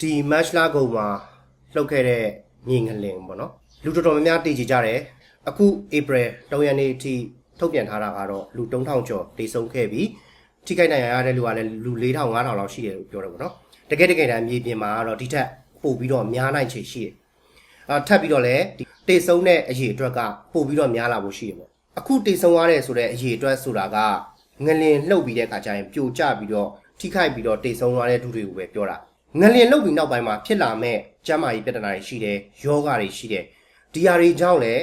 ဒီ match လာကုန်မှာလှုပ်ခဲ့တဲ့ညီငလင်ပေါ့နော်လူတော်တော်များများတည်ကြည်ကြတယ်အခု April 3ရက်နေ့အထိထုတ်ပြန်ထားတာကတော့လူ3000ကျော်တည်ဆုံးခဲ့ပြီထိခိုက်နိုင်ရတဲ့လူကလည်းလူ4000 5000လောက်ရှိတယ်လို့ပြောတယ်ပေါ့နော်တကယ်တကယ်တမ်းမြေပြင်မှာကတော့ဒီထက်ပိုပြီးတော့များနိုင်ချေရှိတယ်အာထပ်ပြီးတော့လည်းဒီတည်ဆုံးတဲ့အရေးအတွက်ကပိုပြီးတော့များလာဖို့ရှိတယ်ပေါ့အခုတည်ဆုံးရတဲ့ဆိုတဲ့အရေးအတွက်ဆိုတာကငလင်လှုပ်ပြီးတဲ့အခါကျရင်ပြိုကျပြီးတော့ထိခိုက်ပြီးတော့တည်ဆုံးရတဲ့သူတွေကိုပဲပြောတာ ငလျင်လုတ်ပြီးနောက်ပိုင်းမှာဖြစ်လာမဲ့ကျန်းမာရေးပြဿနာတွေရှိတယ်ယောဂတွေရှိတယ်ဒီဟာတွေကြောင့်လည်း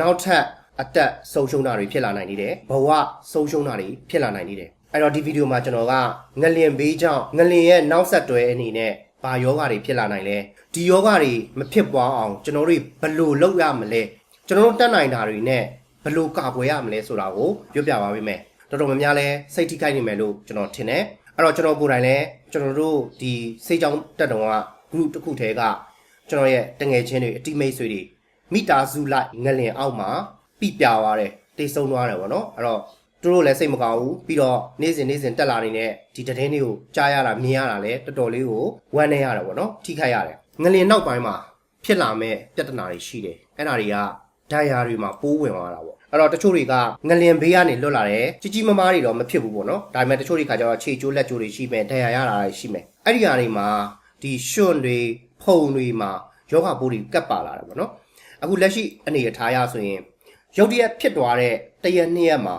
နောက်ထပ်အသက်ဆုံးရှုံးတာတွေဖြစ်လာနိုင်နေတယ်ဘဝဆုံးရှုံးတာတွေဖြစ်လာနိုင်နေတယ်အဲ့တော့ဒီဗီဒီယိုမှာကျွန်တော်ကငလျင်ဘေးကြောင့်ငလျင်ရဲ့နောက်ဆက်တွဲအနေနဲ့ဘာယောဂတွေဖြစ်လာနိုင်လဲဒီယောဂတွေမဖြစ်ပွားအောင်ကျွန်တော်တို့ဘယ်လိုလုပ်ရမလဲကျွန်တော်တို့တတ်နိုင်တာတွေနဲ့ဘယ်လိုကာကွယ်ရမလဲဆိုတာကိုပြောပြပါပေးမယ်တော်တော်များများလဲစိတ်ထိခိုက်နေမယ်လို့ကျွန်တော်ထင်တယ် အဲ့တော့ကျွန်တော်ကိုယ်တိုင်လဲကျွန်တော်တို့ဒီစိတ်ကြောင်းတက်တုံက group တစ်ခုတည်းကကျွန်တော်ရဲ့တငယ်ချင်းတွေအတိမိတ်ဆွေတွေမိသားစုလိုက်ငလင်အောက်မှာပြပြသွားတယ်တိတ်ဆုံးသွားတယ်ဗောနော်အဲ့တော့သူတို့လည်းစိတ်မကောင်းဘူးပြီးတော့နေ့စဉ်နေ့စဉ်တက်လာနေတဲ့ဒီတည်င်းတွေကိုကြားရတာမြင်ရတာလည်းတော်တော်လေးကိုဝမ်းနေရတယ်ဗောနော်ထိခိုက်ရတယ်ငလင်နောက်ပိုင်းမှာဖြစ်လာမဲ့ပြဿနာတွေရှိတယ်အဲ့ဒါတွေကဒိုင်ယာတွေမှာပိုးဝင်သွားတာဗော အဲ့တော့တချို့တွေကငလင်ဘေးကနေလွတ်လာတယ်ကြီးကြီးမားမားတွေတော့မဖြစ်ဘူးဗောနော်ဒါပေမဲ့တချို့တွေခါကျတော့ခြေကျိုးလက်ကျိုးတွေရှိမယ်ဒိုင်ယာရတာတွေရှိမယ်အဲ့ဒီဟာတွေမှာဒီရွှွန့်တွေဖုံတွေမှာယောဂပိုးတွေကပ်ပါလာတယ်ဗောနော်အခုလက်ရှိအနေအထားရဆိုရင်ရုတ်တရက်ဖြစ်သွားတဲ့တရက်နှစ်ရက်မှာ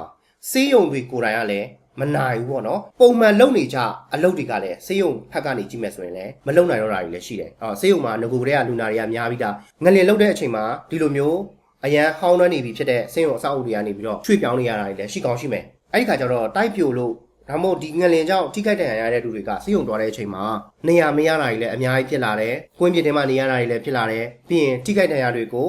စေးရုံတွေကိုယ်တိုင်ကလည်းမနိုင်ဘူးပေါ့နော်ပုံမှန်လုံနေကြအလုပ်တွေကလည်းစေးရုံဖက်ကနေကြည့်မယ်ဆိုရင်လည်းမလုံနိုင်တော့တာတွေလည်းရှိတယ်အော်စေးရုံမှာငကိုကလေးကလူနာတွေကများပြီးသားငလင်လုံတဲ့အချိန်မှာဒီလိုမျိုး အရန်ဟောင်းနှွမ်းနေပြီဖြစ်တဲ့စေးရုံအဆောက်အဦတွေကနေပြီးတော့ချွေပြောင်းနေရတာတွေလည်းရှိကောင်းရှိမယ်အဲ့ဒီခါကျတော့တိုက်ပြိုလို့ဒါမို့ဒီငလင်ကြောင့်ထိခိုက်ဒဏ်ရာရတဲ့လူတွေကစေးရုံသွားတဲ့အချိန်မှာနေရာမရတာတွေလည်းအများကြီးဖြစ်လာတယ်။ကွင်းပြစ်ထဲမှာနေရတာတွေလည်းဖြစ်လာတယ်။ပြီးရင်ထိခိုက်ဒဏ်ရာတွေကို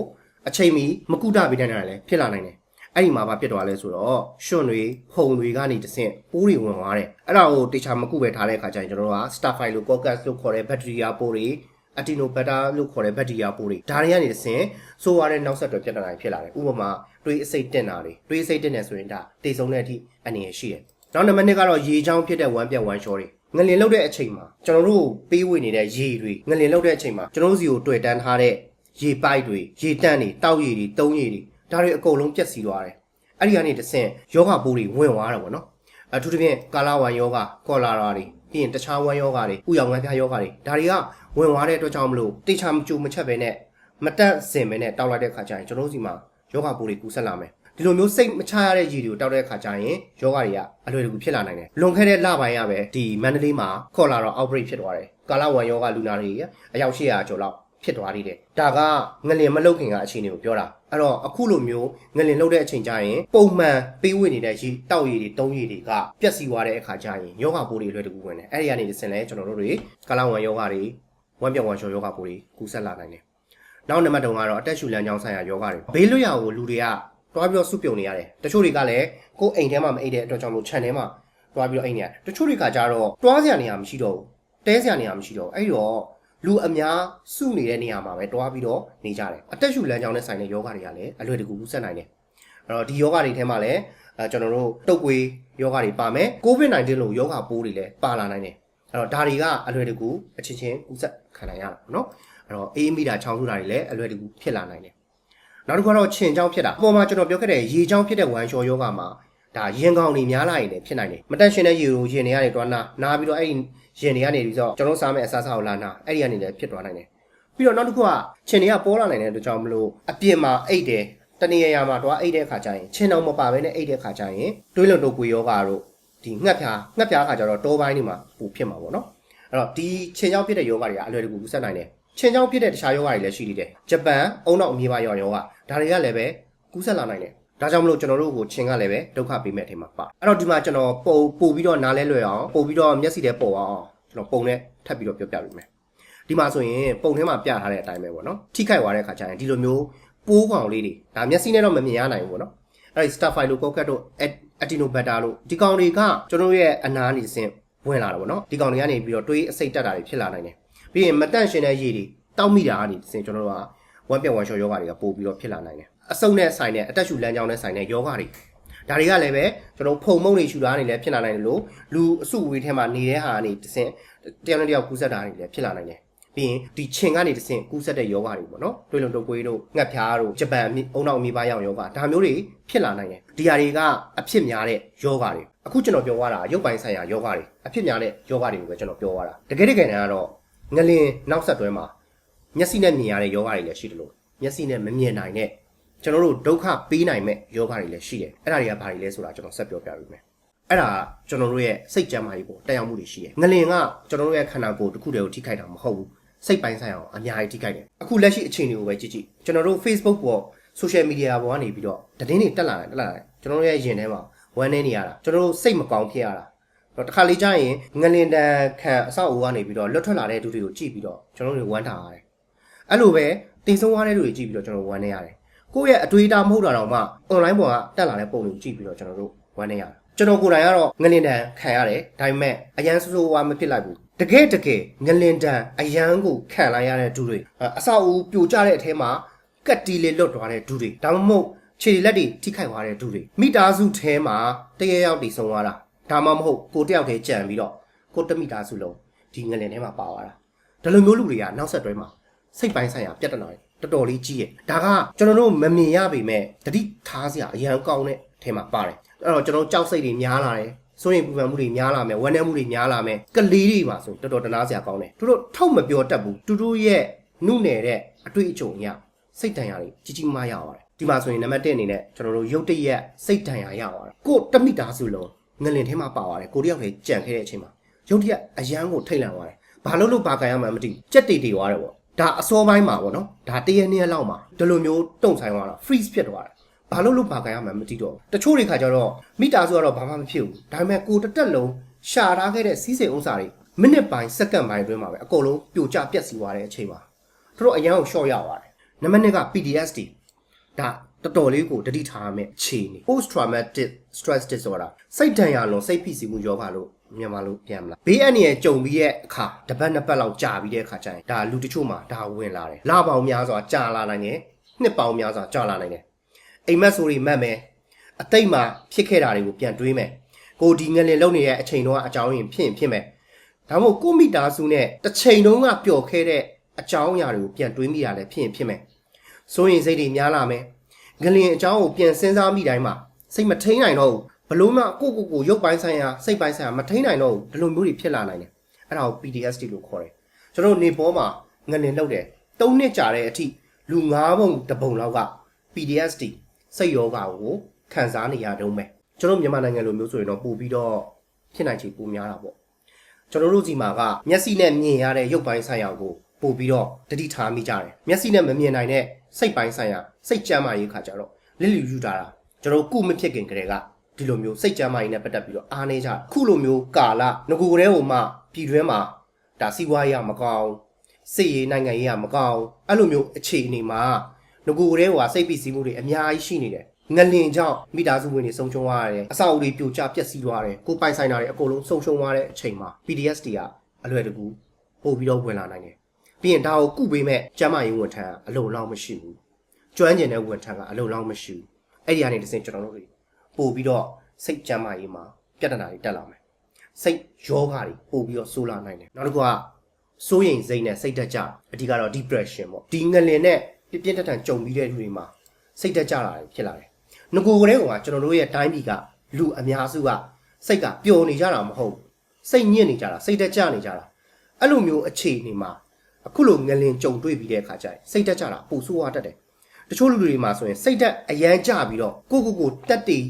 အချိန်မီမကုဒပေးတဲ့နေရာလည်းဖြစ်လာနိုင်တယ်။အဲ့ဒီမှာဘာဖြစ်သွားလဲဆိုတော့ရွှွန့်တွေဖုံတွေကနေတဆင့်ပိုးတွေဝင်သွားတယ်။အဲ့ဒါကိုတေချာမကုပဲထားတဲ့အခါကျရင်ကျွန်တော်တို့က starfile လို့ coccus လို့ခေါ်တဲ့ဘက်တီးရီးယားပိုးတွေ အတီနိုဘက်တာလို့ခေါ်တဲ့ဘက်တီးရီးယားပိုးတွေဒါတွေကနေတဆင့်ဆိုးရတဲ့နောက်ဆက်တွဲပြဿနာတွေဖြစ်လာတယ်။ဥပမာတွေးအစိတ်တင်တာတွေတွေးအစိတ်တင်နေဆိုရင်ဒါတေဆုံးတဲ့အထိအနေရရှိတယ်။နောက်နံပါတ်2ကတော့ရေချောင်းဖြစ်တဲ့ဝမ်းပြက်ဝမ်းလျှောတွေငလင်လောက်တဲ့အချိန်မှာကျွန်တော်တို့ပေးဝေနေတဲ့ရေတွေငလင်လောက်တဲ့အချိန်မှာကျွန်တော်တို့စီကိုတွေ့တန်းထားတဲ့ရေပိုက်တွေရေတန့်တွေတောက်ရည်တွေတုံးရည်တွေဒါတွေအကုန်လုံးပြက်စီသွားတယ်အဲ့ဒီကနေတဆင့်ယောဂပိုးတွေဝင်သွားတယ်ပေါ့နော်အထူးသဖြင့်ကာလာဝမ်ယောဂကောလာရာတွေ ပြီးရင်တခြားဝမ်ယောဂတွေဥယောင်ငန်းပြားယောဂတွေဒါတွေကဝင်သွားတဲ့အတွက်ကြောင့်မလို့တေချာမကြူမချက်ပဲနဲ့မတက်စင်ပဲနဲ့တောက်လိုက်တဲ့ခါကျရင်ကျွန်တော်တို့စီမှာယောဂပိုးတွေကူးဆက်လာမယ်ဒီလိုမျိုးစိတ်မချရတဲ့ရည်တွေကိုတောက်တဲ့ခါကျရင်ယောဂတွေကအလွယ်တကူဖြစ်လာနိုင်တယ်လွန်ခဲ့တဲ့လပိုင်းကပဲဒီမန္တလေးမှာခေါ်လာတော့ outbreak ဖြစ်သွားတယ်ကာလာဝမ်ယောဂလူနာတွေအယောက်800ကျော်လောက် ဖြစ်သွားသေးတယ်ဒါကငလင်မလုတ်ခင်ကအခြေအနေကိုပြောတာအဲ့တော့အခုလိုမျိုးငလင်လုတ်တဲ့အချိန်ကျရင်ပုံမှန်ပေးဝေနေတဲ့ရေတောက်ရည်တွေတုံးရည်တွေကပျက်စီးသွားတဲ့အခါကျရင်ယောဂပိုးတွေလွယ်တကူဝင်တယ်အဲ့ဒီကနေတစ်ဆင့်လဲကျွန်တော်တို့တွေကာလာဝမ်ယောဂတွေဝမ်းပြောင်ဝမ်းလျှောယောဂပိုးတွေကူးဆက်လာနိုင်တယ်နောက်နံပါတ်3ကတော့အတက်ရှူလမ်းကြောင်းဆိုင်ရာယောဂတွေဘေးလွတ်ရာကိုလူတွေကတွားပြီးတော့စုပြုံနေရတယ်တချို့တွေကလည်းကိုယ်အိမ်ထဲမှာမအိတ်တဲ့အတွက်ကြောင့်မို့ခြံထဲမှာတွားပြီးတော့အိမ်နေရတယ်တချို့တွေကကြတော့တွားစရာနေရာမရှိတော့ဘူးတဲစရာနေရာမရှိတော့အဲ့တော့ လူအများစုနေတဲ့နေရာမှာပဲတွားပြီးတော့နေကြတယ်အသက်ရှူလမ်းကြောင်းနဲ့ဆိုင်တဲ့ယောဂတွေကလည်းအလွယ်တကူကူးဆက်နိုင်တယ်အဲ့တော့ဒီယောဂတွေထဲမှာလည်းအဲကျွန်တော်တို့တုပ်ကွေးယောဂတွေပါမယ် COVID-19 လို့ယောဂပိုးတွေလည်းပါလာနိုင်တယ်အဲ့တော့ဒါတွေကအလွယ်တကူအချင်းချင်းကူးဆက်ခံနိုင်ရတာပေါ့နော်အဲ့တော့အေးမိတာချောင်းဆူတာတွေလည်းအလွယ်တကူဖြစ်လာနိုင်တယ်နောက်တစ်ခုကတော့ခြင်ချောင်းဖြစ်တာအပေါ်မှာကျွန်တော်ပြောခဲ့တဲ့ရေချောင်းဖြစ်တဲ့ဝမ်းလျှောယောဂမှာဒါရင်ကောင်တွေများလာရင်လည်းဖြစ်နိုင်တယ်မတက်ရှင်တဲ့ရေကိုရင်တွေကနေတွားနာနာပြီးတော့အဲ့ဒီ ရင်တွေကနေပြီးတော့ကျွန်တော်စားမယ့်အစားအစာကိုလာနာအဲ့ဒီကနေလည်းဖြစ်သွားနိုင်တယ်ပြီးတော့နောက်တစ်ခုကခြင်တွေကပေါ်လာနိုင်တဲ့အတွက်ကြောင့်မလို့အပြင်မှာအိတ်တယ်တနေရာမှာတွားအိတ်တဲ့အခါကျရင်ခြင်တော်မပါဘဲနဲ့အိတ်တဲ့အခါကျရင်တွေးလုံတုပ်ကွေယောဂါတို့ဒီငှက်ဖြာငှက်ဖြာအခါကျတော့တောပိုင်းတွေမှာပူဖြစ်မှာပေါ့နော်အဲ့တော့ဒီခြင်ကြောင့်ဖြစ်တဲ့ယောဂါတွေကအလွယ်တကူကူးဆက်နိုင်တယ်ခြင်ကြောင့်ဖြစ်တဲ့တခြားယောဂါတွေလည်းရှိသေးတယ်ဂျပန်အုံနောက်အမြေပါယောဂါဒါတွေကလည်းပဲကူးဆက်လာနိုင်တယ် ဒါကြောင့်မလို့ကျွန်တော်တို့ကိုချင်းကလည်းပဲဒုက္ခပေးမဲ့အထင်မှာပါအဲ့တော့ဒီမှာကျွန်တော်ပုံပို့ပြီးတော့နားလဲလွယ်အောင်ပို့ပြီးတော့မျက်စိထဲပေါ်အောင်ကျွန်တော်ပုံနဲ့ထပ်ပြီးတော့ပြောပြပေးမယ်ဒီမှာဆိုရင်ပုံထဲမှာပြထားတဲ့အတိုင်းပဲပေါ့နော်ထိခိုက်သွားတဲ့အခါကျရင်ဒီလိုမျိုးပိုးကောင်လေးတွေဒါမျက်စိနဲ့တော့မမြင်ရနိုင်ဘူးပေါ့နော်အဲ့ဒီ starfile လို့ cocket တို့ atinobacter လို့ဒီကောင်တွေကကျွန်တော်ရဲ့အနားနေစဉ်ဝင်လာတာပေါ့နော်ဒီကောင်တွေကနေပြီးတော့တွေးအစိတ်တက်တာတွေဖြစ်လာနိုင်တယ်ပြီးရင်မတန့်ရှင်တဲ့ရည်တွေတောက်မိတာကနေစဉ်ကျွန်တော်တို့ကဝမ်းပြက်ဝမ်းလျှောယောဂတွေကပို့ပြီးတော့ဖြစ်လာနိုင်တယ် အဆုတ်နဲ့ဆိုင်တဲ့အတက်ရှူလမ်းကြောင်းနဲ့ဆိုင်တဲ့ယောဂတွေဒါတွေကလည်းပဲကျွန်တော်ဖုံမုံတွေရှူတာနေလည်းဖြစ်လာနိုင်တယ်လို့လူအစုဝေးထဲမှာနေတဲ့ဟာကနေတစ်ဆင့်တယောက်နဲ့တယောက်ကူးဆက်တာနေလည်းဖြစ်လာနိုင်တယ်ပြီးရင်ဒီခြင်ကနေတစ်ဆင့်ကူးဆက်တဲ့ယောဂတွေပေါ့နော်တွေးလုံးတုပ်ကွေးတို့ငှက်ဖျားတို့ဂျပန်အုံနောက်အမိပါရောက်ယောဂဒါမျိုးတွေဖြစ်လာနိုင်တယ်ဒီဟာတွေကအဖြစ်များတဲ့ယောဂတွေအခုကျွန်တော်ပြောသွားတာရုပ်ပိုင်းဆိုင်ရာယောဂတွေအဖြစ်များတဲ့ယောဂတွေကိုပဲကျွန်တော်ပြောသွားတာတကယ်တကယ်တမ်းကတော့ငလင်နောက်ဆက်တွဲမှာမျက်စိနဲ့မြင်ရတဲ့ယောဂတွေလည်းရှိတယ်လို့မျက်စိနဲ့မမြင်နိုင်တဲ့ ကျွန်တော်တို့ဒုက္ခပေးနိုင်မဲ့ယောဂတွေလည်းရှိတယ်အဲ့ဒါတွေကဘာတွေလဲဆိုတာကျွန်တော်ဆက်ပြောပြပေးမယ်အဲ့ဒါကျွန်တော်တို့ရဲ့စိတ်ကြမ်းမာရေးပေါ်တက်ရောက်မှုတွေရှိတယ်။ငလင်ကကျွန်တော်တို့ရဲ့ခန္ဓာကိုယ်တစ်ခုတည်းကိုထိခိုက်တာမဟုတ်ဘူး။စိတ်ပိုင်းဆိုင်အောင်အများကြီးထိခိုက်တယ်။အခုလက်ရှိအခြေအနေကိုပဲကြည့်ကြည့်။ကျွန်တော်တို့ Facebook ပေါ် social media ပေါ်ကနေပြီးတော့သတင်းတွေတက်လာတယ်တက်လာတယ်။ကျွန်တော်တို့ရဲ့ယင်ထဲမှာဝမ်းနေနေရတာကျွန်တော်တို့စိတ်မကောင်းဖြစ်ရတာ။တော့တစ်ခါလေကြာရင်ငလင်တန်ခံအဆောက်အဦကနေပြီးတော့လွတ်ထွက်လာတဲ့သူတွေကိုကြည့်ပြီးတော့ကျွန်တော်တို့ဝမ်းထားရတယ်။အဲ့လိုပဲတင်ဆုံးသွားတဲ့လူတွေကြည့်ပြီးတော့ကျွန်တော်ဝမ်းနေရတယ်။ ကိုယ့်ရဲ့အတွေ့အတာမဟုတ်တာတော့မှ online ပေါ်ကတက်လာတဲ့ပုံတွေကိုကြည့်ပြီးတော့ကျွန်တော်တို့ဝမ်းနေရတယ်။ကျွန်တော်ကိုယ်တိုင်ကတော့ငလင်တန်ခံရတယ်ဒါပေမဲ့အရန်ဆိုးဆိုးဝါးမဖြစ်လိုက်ဘူးတကယ်တကယ်ငလင်တန်အရန်ကိုခံလိုက်ရတဲ့ဒုတွေအဆောက်အဦပြိုကျတဲ့အထဲမှာကတ်တီလေးလွတ်သွားတဲ့ဒုတွေဒါမှမဟုတ်ခြေလက်တွေထိခိုက်သွားတဲ့ဒုတွေမိသားစုထဲမှာတရရောက်တည်ဆုံးသွားတာဒါမှမဟုတ်ကိုတယောက်တည်းကြံပြီးတော့ကိုတမိသားစုလုံးဒီငလင်ထဲမှာပါသွားတာဒါလိုမျိုးလူတွေကနောက်ဆက်တွဲမှာစိတ်ပိုင်းဆိုင်ရာပြဿနာတွေ တော်တော်လေးကြီးရဲ့ဒါကကျွန်တော်တို့မမြင်ရပေမဲ့တတိထားစရာအရန်ကောင်းတဲ့ထဲမှာပါတယ်အဲ့တော့ကျွန်တော်ကြောက်စိတ်တွေများလာတယ်စိုးရိမ်ပူပန်မှုတွေများလာမယ်ဝမ်းနည်းမှုတွေများလာမယ်ကလေးတွေပါဆိုတော်တော်တနာစရာကောင်းတယ်သူတို့ထုတ်မပြောတတ်ဘူးသူတို့ရဲ့နှုနယ်တဲ့အတွေ့အကြုံအရစိတ်တန်ရာတွေကြီးကြီးမားရပါတယ်ဒီမှာဆိုရင်နံပါတ်1အနေနဲ့ကျွန်တော်တို့ရုပ်တရက်စိတ်တန်ရာရပါတယ်ကိုတမိသားစုလုံးငလင်ထဲမှာပါသွားတယ်ကိုတယောက်တည်းကြံခဲ့တဲ့အချိန်မှာရုပ်တရက်အရန်ကိုထိတ်လန့်သွားတယ်ဘာလို့လို့ပါကန်ရမှန်းမသိဘူးကြက်တီတီသွားတယ်ပေါ့ ဒါအစောပိုင်းမှာပေါ့နော်ဒါတရနေ့လောက်မှာဒီလိုမျိုးတုံဆိုင်သွားတာ freeze ဖြစ်သွားတယ်ဘာလို့လို့ပါကန်ရမှန်းမသိတော့တချို့တွေခါကျတော့မိသားစုကတော့ဘာမှမဖြစ်ဘူးဒါပေမဲ့ကိုတစ်တက်လုံးရှာထားခဲ့တဲ့စီးစိမ်ဥစ္စာတွေမိနစ်ပိုင်းစက္ကန့်ပိုင်းအတွင်းမှာပဲအကုန်လုံးပြိုကျပြက်စီးသွားတဲ့အချိန်မှာသူတို့အရန်ကို short ရပါတယ်နံပါတ်2က PTSD ဒါတော်တော်လေးကိုတတိထားရမယ့်အခြေအနေ post traumatic stress disorder စိတ်ဒဏ်ရာလွန်စိတ်ဖိစီးမှုယောဂလို့ မြန်မာလိုပြန်မလားဘေးအန္တရာယ်ကြုံပြီးတဲ့အခါတစ်ပတ်နှစ်ပတ်လောက်ကြာပြီးတဲ့အခါကျရင်ဒါလူတချို့မှာဒါဝင်လာတယ်လပေါင်းများစွာကြာလာနိုင်တယ်နှစ်ပေါင်းများစွာကြာလာနိုင်တယ်အိမ်မက်ဆိုတွေမက်မယ်အတိတ်မှာဖြစ်ခဲ့တာတွေကိုပြန်တွေးမယ်ကိုဒီငလင်လုံနေတဲ့အချိန်တော့အကြောင်းရင်ဖြစ်ရင်ဖြစ်မယ်ဒါမှမဟုတ်ကိုမိသားစုနဲ့တစ်ချိန်တုန်းကပျော်ခဲ့တဲ့အကြောင်းအရာတွေကိုပြန်တွေးမိတာလည်းဖြစ်ရင်ဖြစ်မယ်စိုးရင်စိတ်တွေများလာမယ်ငလင်အကြောင်းကိုပြန်စဉ်းစားမိတိုင်းမှာစိတ်မထိန်နိုင်တော့ဘူး ဘလို့မှကိုကိုကိုရုပ်ပိုင်းဆိုင်ရာစိတ်ပိုင်းဆိုင်ရာမထိန်နိုင်တော့ဘူးဒီလိုမျိုးတွေဖြစ်လာနိုင်တယ်အဲ့ဒါကို PTSD လို့ခေါ်တယ်ကျွန်တော်နေပေါ်မှာငလင်လောက်တယ်၃နှစ်ကြာတဲ့အထိလူ၅ပုံတစ်ပုံလောက်က PTSD စိတ်ယောဂါကိုခံစားနေရတုံးပဲကျွန်တော်မြန်မာနိုင်ငံလိုမျိုးဆိုရင်တော့ပို့ပြီးတော့ဖြစ်နိုင်ချေပိုများတာပေါ့ကျွန်တော်တို့စီမှာကမျက်စိနဲ့မြင်ရတဲ့ရုပ်ပိုင်းဆိုင်ရာကိုပို့ပြီးတော့တတိထားမိကြတယ်မျက်စိနဲ့မမြင်နိုင်တဲ့စိတ်ပိုင်းဆိုင်ရာစိတ်ကြမ်းမာရေးခါကြတော့လစ်လျူယူတာတာကျွန်တော်ကုမဖြစ်ခင်ကတည်းက ဒီလိုမျိုးစိတ်ကြမ်းမာရေးနဲ့ပတ်သက်ပြီးတော့အားနေကြခုလိုမျိုးကာလငကူကလေးဟိုမှပြည်တွင်းမှာဒါစီးပွားရေးကမကောင်းစစ်ရေးနိုင်ငံရေးကမကောင်းအဲ့လိုမျိုးအခြေအနေမှာငကူကလေးဟိုကစိတ်ပီစီမှုတွေအများကြီးရှိနေတယ်ငလင်ကြောင့်မိသားစုဝင်တွေဆုံးရှုံးသွားရတယ်အဆောက်အဦတွေပြိုကျပျက်စီးသွားတယ်ကိုပိုင်ဆိုင်တာတွေအကုန်လုံးဆုံးရှုံးသွားတဲ့အချိန်မှာ PDSD ကအလွယ်တကူပို့ပြီးတော့ဝင်လာနိုင်တယ်ပြီးရင်ဒါကိုကုပေးမဲ့ကျမ်းမာရေးဝန်ထမ်းကအလုံလောက်မရှိဘူးကျွမ်းကျင်တဲ့ဝန်ထမ်းကအလုံလောက်မရှိဘူးအဲ့ဒီကနေတစ်ဆင့်ကျွန်တော်တို့တွေ ပို့ပြီးတော့စိတ်ကျမ်းမာရေးမှာပြဿနာတွေတက်လာမယ်စိတ်ယောဂတွေပို့ပြီးတော့ဆိုးလာနိုင်တယ်နောက်တစ်ခုကစိုးရိမ်စိတ်နဲ့စိတ်တက်ကြအဓိကတော့ depression ပေါ့ဒီငလင်နဲ့ပြပြထန်ထန်ကြုံပြီးတဲ့လူတွေမှာစိတ်တက်ကြတာတွေဖြစ်လာတယ်ငကိုကလေးကကျွန်တော်တို့ရဲ့တိုင်းပြည်ကလူအများစုကစိတ်ကပျော်နေကြတာမဟုတ်စိတ်ညစ်နေကြတာစိတ်တက်ကြနေကြတာအဲ့လိုမျိုးအခြေအနေမှာအခုလိုငလင်ကြုံတွေ့ပြီးတဲ့အခါကျရင်စိတ်တက်ကြတာပူဆိုးသွားတတ်တယ်တချို့လူတွေမှာဆိုရင်စိတ်တက်အရန်ကြပြီးတော့ကိုကိုကိုတက်တည်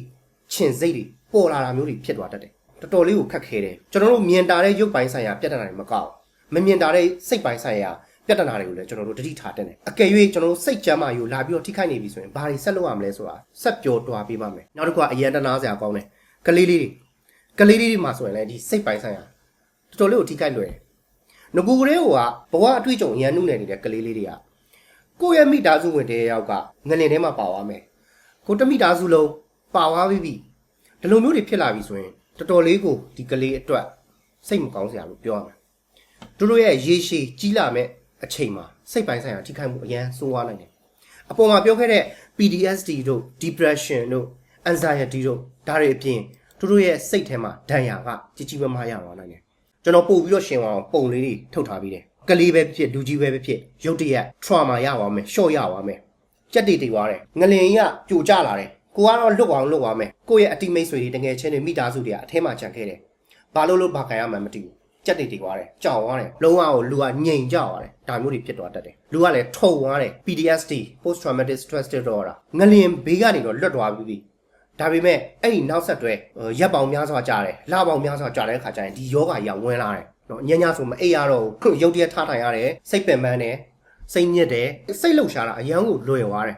ချင်စိတ်တွေပေါ်လာတာမျိုးတွေဖြစ်သွားတတ်တယ်တော်တော်လေးကိုခက်ခဲတယ်ကျွန်တော်တို့မြင်တာတဲ့ရုပ်ပိုင်းဆိုင်ရာပြဿနာတွေမကောက်မမြင်တာတဲ့စိတ်ပိုင်းဆိုင်ရာပြဿနာတွေကိုလည်းကျွန်တော်တို့တတိထားတက်တယ်အကယ်၍ကျွန်တော်တို့စိတ်ကြမ်းမာယူလာပြီးတော့ထိခိုက်နေပြီဆိုရင်ဘာတွေဆက်လုပ်ရမလဲဆိုတာဆက်ပြောတွားပေးပါမယ်နောက်တစ်ခုကအရန်တနာစရာကောင်းတယ်ကလေးလေးတွေကလေးလေးတွေမှာဆိုရင်လည်းဒီစိတ်ပိုင်းဆိုင်ရာတော်တော်လေးကိုထိခိုက်လွယ်တယ်ငကူကလေးကဘဝအတွေ့အကြုံအရန်နှုတ်နေနေတဲ့ကလေးလေးတွေကကိုယ့်ရဲ့မိသားစုဝင်တဲ့ယောက်ကငလင်ထဲမှာပါသွားမယ်ကိုတမိသားစုလုံး ပါသွားပြီပြီဒီလိုမျိုးတွေဖြစ်လာပြီဆိုရင်တော်တော်လေးကိုဒီကလေးအတွက်စိတ်မကောင်းစရာလို့ပြောရမယ်တို့တို့ရဲ့ရေရှည်ကြီးလာမဲ့အချိန်မှာစိတ်ပိုင်းဆိုင်ရာထိခိုက်မှုအရန်ဆိုးဝါးနိုင်တယ်အပေါ်မှာပြောခဲ့တဲ့ PTSD တို့ depression တို့ anxiety တို့ဒါတွေအပြင်တို့တို့ရဲ့စိတ်ထဲမှာဒဏ်ရာကကြီးကြီးမားမားရသွားနိုင်တယ်ကျွန်တော်ပို့ပြီးတော့ရှင်းအောင်ပုံလေးတွေထုတ်ထားပြီးတယ်ကလေးပဲဖြစ်လူကြီးပဲဖြစ်ရုတ်တရက် trauma ရပါမယ်ရှော့ရပါမယ်ကြက်တီတီသွားတယ်ငလင်ကြီးကပြိုကျလာတယ် ကိုကတော့လွတ်အောင်လွတ်သွားမယ်ကိုရဲ့အတိမိတ်ဆွေတွေတကယ်ချင်းတွေမိသားစုတွေကအထဲမှာခြံခဲ့တယ်ဘာလို့လို့ဘာခံရမှန်းမသိဘူးကြက်တီတီသွားတယ်ကြောက်သွားတယ်လုံးဝကိုလူကငြိမ်ကြသွားတယ်ဒါမျိုးတွေဖြစ်သွားတတ်တယ်လူကလည်းထုံသွားတယ် PTSD post traumatic stress disorder ငလင်ဘေးကနေတော့လွတ်သွားပြီးပြီဒါပေမဲ့အဲ့ဒီနောက်ဆက်တွဲရက်ပေါင်များစွာကြာတယ်လပေါင်များစွာကြာတဲ့အခါကျရင်ဒီယောဂကြီးကဝင်လာတယ်နော်ညညဆိုမအိပ်ရတော့ဘူးရုပ်တရက်ထားထိုင်ရတယ်စိတ်ပင်ပန်းတယ်စိတ်ညစ်တယ်စိတ်လှုပ်ရှားတာအရန်ကိုလွယ်သွားတယ်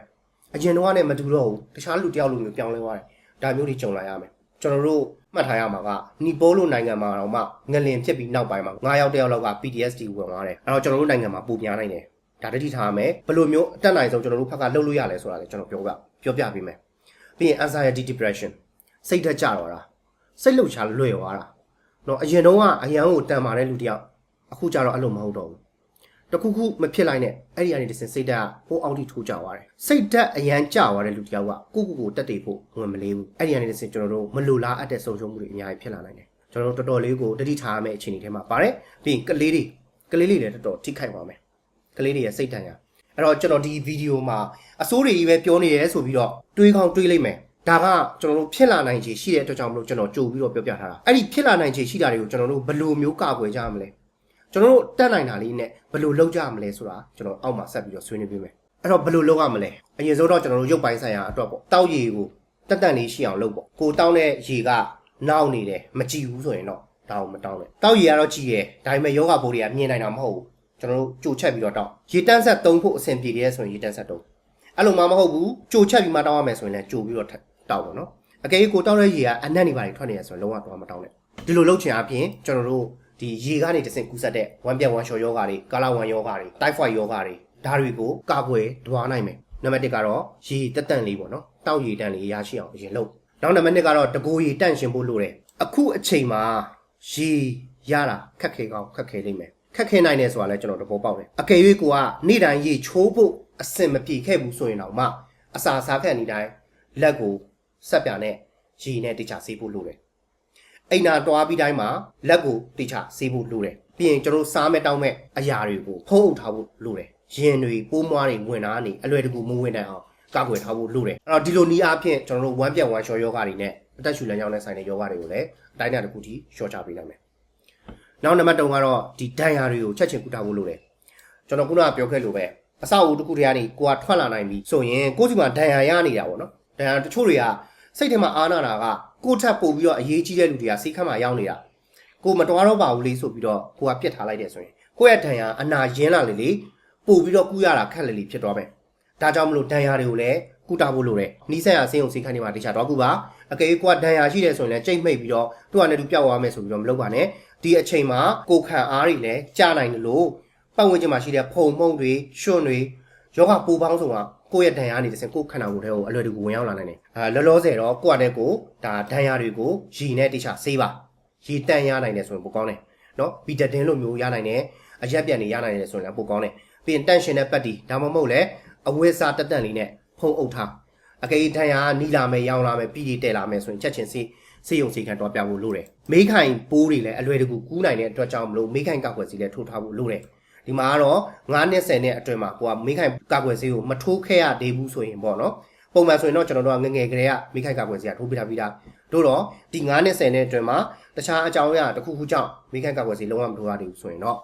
အရင်တော့နဲ့မတူတော့ဘူးတခြားလူတယောက်လိုမျိုးပြောင်းလဲသွားတယ်ဒါမျိုးတွေကြုံလာရမယ်ကျွန်တော်တို့မှတ်ထားရမှာကနီပိုးလိုနိုင်ငံမှာတော့မှငလင်ဖြစ်ပြီးနောက်ပိုင်းမှာ9ယောက်တယောက်လောက်က PTSD ဝင်သွားတယ်အဲ့တော့ကျွန်တော်တို့နိုင်ငံမှာပိုများနိုင်တယ်ဒါတတိထားရမယ်ဘယ်လိုမျိုးအတက်နိုင်ဆုံးကျွန်တော်တို့ဖက်ကလှုပ်လို့ရလဲဆိုတာလည်းကျွန်တော်ပြောပြပြောပြပေးမယ် ပြီးရင် anxiety depression စိတ်ဓာတ်ကျတော့တာစိတ်လှုပ်ရှားလွယ်သွားတာเนาะအရင်တုန်းကအရန်ကိုတန်မာတဲ့လူတယောက်အခုကျတော့အဲ့လိုမဟုတ်တော့ဘူး တခုခုမဖြစ်လိုက်နဲ့အဲ့ဒီကနေတစ်စင်စိတ်ဓာတ်ဟိုအောက်ထိထိုးကျသွားတယ်စိတ်ဓာတ်အရန်ကျသွားတဲ့လူတယောက်ကကိုယ့်ကိုယ်ကိုတက်တည်ဖို့ဝင်မလေးဘူးအဲ့ဒီကနေတစ်စင်ကျွန်တော်တို့မလိုလားအပ်တဲ့ဆုံးရှုံးမှုတွေအများကြီးဖြစ်လာနိုင်တယ်ကျွန်တော်တို့တော်တော်လေးကိုတတိထားရမယ့်အခြေအနေထဲမှာပါတယ်ပြီးရင်ကလေးတွေကလေးတွေလည်းတော်တော်ထိခိုက်ပါမယ်ကလေးတွေရဲ့စိတ်ဓာတ်ရအဲ့တော့ကျွန်တော်ဒီဗီဒီယိုမှာအစိုးတွေကြီးပဲပြောနေရဲဆိုပြီးတော့တွေးကောင်းတွေးလိုက်မယ်ဒါကကျွန်တော်တို့ဖြစ်လာနိုင်ခြေရှိတဲ့အတွက်ကြောင့်မလို့ကျွန်တော်ကြိုပြီးတော့ပြောပြထားတာအဲ့ဒီဖြစ်လာနိုင်ခြေရှိတာတွေကိုကျွန်တော်တို့ဘယ်လိုမျိုးကာကွယ်ကြမလဲ ကျွန်တော်တို့တက်နိုင်တာလေးနဲ့ဘယ်လိုလုပ်ကြမလဲဆိုတာကျွန်တော်အောက်မှာဆက်ပြီးတော့ဆွေးနွေးပေးမယ်အဲ့တော့ဘယ်လိုလုပ်ရမလဲအရင်ဆုံးတော့ကျွန်တော်တို့ရုပ်ပိုင်းဆိုင်ရာအတွက်ပေါ့တောက်ရည်ကိုတက်တက်လေးရှိအောင်လုပ်ပေါ့ကိုတောင်းတဲ့ရည်ကနောက်နေတယ်မကြည့်ဘူးဆိုရင်တော့ဒါကိုမတောင်းနဲ့တောက်ရည်ကတော့ကြည့်ရဲဒါပေမဲ့ယောဂဘိုးတွေကမြင်နိုင်တာမဟုတ်ဘူးကျွန်တော်တို့ကြိုချက်ပြီးတော့တောက်ရေတန်းဆက်သုံးဖို့အဆင်ပြေတယ်ဆိုရင်ရေတန်းဆက်သုံးအဲ့လိုမှမဟုတ်ဘူးကြိုချက်ပြီးမှတောင်းရမယ်ဆိုရင်လည်းကြိုပြီးတော့တောက်ပါနော်အကယ်၍ကိုတောက်တဲ့ရေကအနက်နေပါတွေထွက်နေရဆိုရင်လုံးဝတော့မတောင်းနဲ့ဒီလိုလုပ်ချင်အပြင်ကျွန်တော်တို့ ဒီရေကနေတစ်ဆင့်ကူးဆက်တဲ့ဝမ်ပြက်ဝမ်ရှော်ယောဂါတွေကာလာဝမ်ယောဂါတွေတိုက်ဖွိုက်ယောဂါတွေဒါတွေကိုကာကွယ်တွားနိုင်မယ်နံပါတ်1ကတော့ရေတက်တန့်လေးပေါ့နော်တောက်ရေတန့်လေးရရှိအောင်အရင်လုပ်နောက်နံပါတ်2ကတော့တကိုးရေတန့်ရှင်ဖို့လိုတယ်အခုအချိန်မှာရေရတာခက်ခဲကောင်းခက်ခဲလိမ့်မယ်ခက်ခဲနိုင်တယ်ဆိုတာလည်းကျွန်တော်သဘောပေါက်တယ်အကယ်၍ကိုကနေ့တိုင်းရေချိုးဖို့အဆင်မပြေခဲ့ဘူးဆိုရင်တော့မှအစာစားခက်နေတိုင်းလက်ကိုဆက်ပြနဲ့ရေနဲ့တခြားဆေးဖို့လိုတယ် အိမ်နာတွားပြီးတိုင်းမှာလက်ကိုတခြားဆေးဖို့လိုတယ်ပြီးရင်ကျွန်တော်စားမဲ့တောင်းမဲ့အရာတွေကိုဖုံးအုပ်ထားဖို့လိုတယ်ရင်တွေပိုးမွားတွေဝင်လာနေအလွယ်တကူမဝင်နိုင်အောင်ကာကွယ်ထားဖို့လိုတယ်အဲ့တော့ဒီလိုနည်းအားဖြင့်ကျွန်တော်တို့ဝမ်းပြက်ဝမ်းလျှော်ယောဂါတွေနဲ့အသက်ရှူလမ်းကြောင်းနဲ့ဆိုင်တဲ့ယောဂါတွေကိုလည်းအတိုင်းအတာတစ်ခုထိလျှော့ချပေးနိုင်မယ်နောက်နံပါတ်3ကတော့ဒီဒဏ်ရာတွေကိုချက်ချင်းကုသဖို့လိုတယ်ကျွန်တော်ခုနကပြောခဲ့လို့ပဲအဆောက်အဦတစ်ခုတည်းကနေကိုကထွက်လာနိုင်ပြီဆိုရင်ကိုယ့်စီမှာဒဏ်ရာရနေတာပေါ့နော်ဒဏ်ရာတချို့တွေကစိတ်ထဲမှာအားနာတာက ကိုယ့်ထက်ပိုပြီးတော့အရေးကြီးတဲ့လူတွေကစိတ်ခမ်းမှာရောက်နေတာကိုမတော်တော့ပါဘူးလေဆိုပြီးတော့ကိုကပြစ်ထားလိုက်တယ်ဆိုရင်ကိုယ့်ရဲ့ဒဏ်ရာအနာရင်းလာလေလေပို့ပြီးတော့ကုရတာခက်လေလေဖြစ်သွားပဲဒါကြောင့်မလို့ဒဏ်ရာတွေကိုလည်းကုတာဖို့လိုတယ်နီးစက်ရဆေးုံစိတ်ခမ်းနေမှာတခြားတော့ကူပါအကယ်၍ကိုကဒဏ်ရာရှိတယ်ဆိုရင်လည်းကြိတ်မိတ်ပြီးတော့သူ့ကနေသူပျောက်သွားမယ်ဆိုပြီးတော့မလုပ်ပါနဲ့ဒီအချိန်မှာကိုခံအားတွေလည်းကြာနိုင်တယ်လို့ပတ်ဝန်းကျင်မှာရှိတဲ့ဖုံမုံတွေရွှွန့်တွေယောဂပူပေါင်းဆိုတာ ကိုယ့်ရဲ့ဒဏ်ရာနေတစ်စင်ကိုယ်ခန္ဓာကိုယ်ထဲကိုအလွယ်တကူဝင်ရောက်လာနိုင်တယ်။အဲလောလောဆယ်တော့ကိုယ့်အနေကိုဒါဒဏ်ရာတွေကိုရည်နဲ့တိချဆေးပါ။ရည်တန်ရနိုင်တယ်ဆိုရင်ပိုကောင်းတယ်။နော်ဘီတဒင်းလိုမျိုးရနိုင်တယ်။အရက်ပြန်နေရနိုင်တယ်ဆိုရင်လည်းပိုကောင်းတယ်။ပြီးရင်တန့်ရှင်တဲ့ပတ်တီဒါမှမဟုတ်လည်းအဝိစားတက်တက်လေးနဲ့ဖုံအုပ်ထား။အကေဒဏ်ရာနီးလာမယ်ရောင်းလာမယ်ပြီးတီတဲလာမယ်ဆိုရင်ချက်ချင်းဆေးစေယုံစီခံတော့ပြဖို့လိုတယ်။မိခိုင်ပိုးတွေလည်းအလွယ်တကူကူးနိုင်တဲ့အတွက်ကြောင့်မလို့မိခိုင်ကောက်ွယ်စီလည်းထိုးထားဖို့လိုတယ်။ ဒီမှာကတော့9နှစ်10နှစ်အတွင်းမှာကိုကမိခိုင်ကာကွယ်ဆေးကိုမထိုးခဲ့ရသေးဘူးဆိုရင်ပေါ့နော်ပုံမှန်ဆိုရင်တော့ကျွန်တော်တို့ကငငယ်ကလေးကမိခိုင်ကာကွယ်ဆေးကထိုးပြထားပြီးသားတို့တော့ဒီ9နှစ်10နှစ်အတွင်းမှာတခြားအကြောင်းအရာတစ်ခုခုကြောင့်မိခိုင်ကာကွယ်ဆေးလုံးဝမထိုးရသေးဘူးဆိုရင်တော့